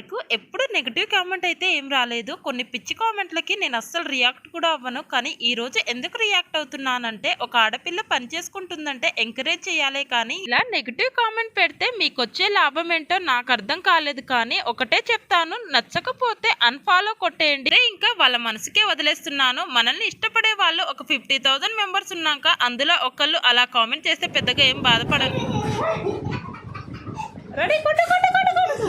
మనకు ఎప్పుడు negative comment అయితే ఏం రాలేదు. కొన్ని పిచ్చి కామెంట్లకి నేను అస్సలు రియాక్ట్ కూడా అవ్వను. కానీ ఈరోజు ఎందుకు రియాక్ట్ అవుతున్నానంటే ఒక ఆడపిల్ల పని చేసుకుంటుందంటే ఎంకరేజ్ చేయాలి కానీ ఇలా నెగిటివ్ కామెంట్ పెడితే మీకు వచ్చే లాభం ఏంటో నాకు అర్థం కాలేదు కానీ ఒకటే చెప్తాను. నచ్చకపోతే అన్ఫాలో కొట్టేయండి. ఇంకా వాళ్ళ మనసుకే వదిలేస్తున్నాను. మనల్ని ఇష్టపడే వాళ్ళు ఒక ఫిఫ్టీ థౌసండ్ మెంబర్స్ ఉన్నాక అందులో ఒకళ్ళు అలా కామెంట్ చేస్తే పెద్దగా ఏం బాధపడరు. రెడీ కొట్టు కొట్టు కొట్టు కొట్టు.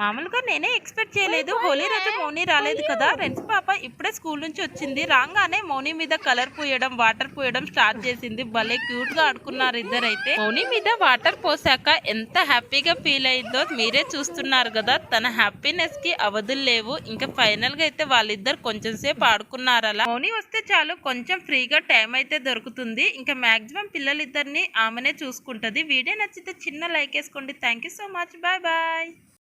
మామూలుగా నేనే ఎక్స్పెక్ట్ చేయలేదు. హోలీ రోజు మౌని రాలేదు కదా. ఫ్రెండ్స్ పాప ఇప్పుడే స్కూల్ నుంచి వచ్చింది. రాగానే మౌని మీద కలర్ పూయడం వాటర్ పూయడం స్టార్ట్ చేసింది. భలే క్యూట్గా ఆడుకున్నారు ఇద్దరైతే. మౌని మీద వాటర్ పోసాక ఎంత హ్యాపీగా ఫీల్ అయిందో మీరే చూస్తున్నారు కదా. తన హ్యాపీనెస్కి అవధులు లేవు. ఇంకా ఫైనల్గా అయితే వాళ్ళిద్దరు కొంచెం సేపు ఆడుకున్నారు అలా మౌని వస్తే చాలు. కొంచెం ఫ్రీగా టైం అయితే దొరుకుతుంది. ఇంకా మాక్సిమం పిల్లలిద్దరిని ఆమెనే చూసుకుంటది. వీడియో నచ్చితే చిన్న లైక్ వేసుకోండి. Thank you so much. Bye bye.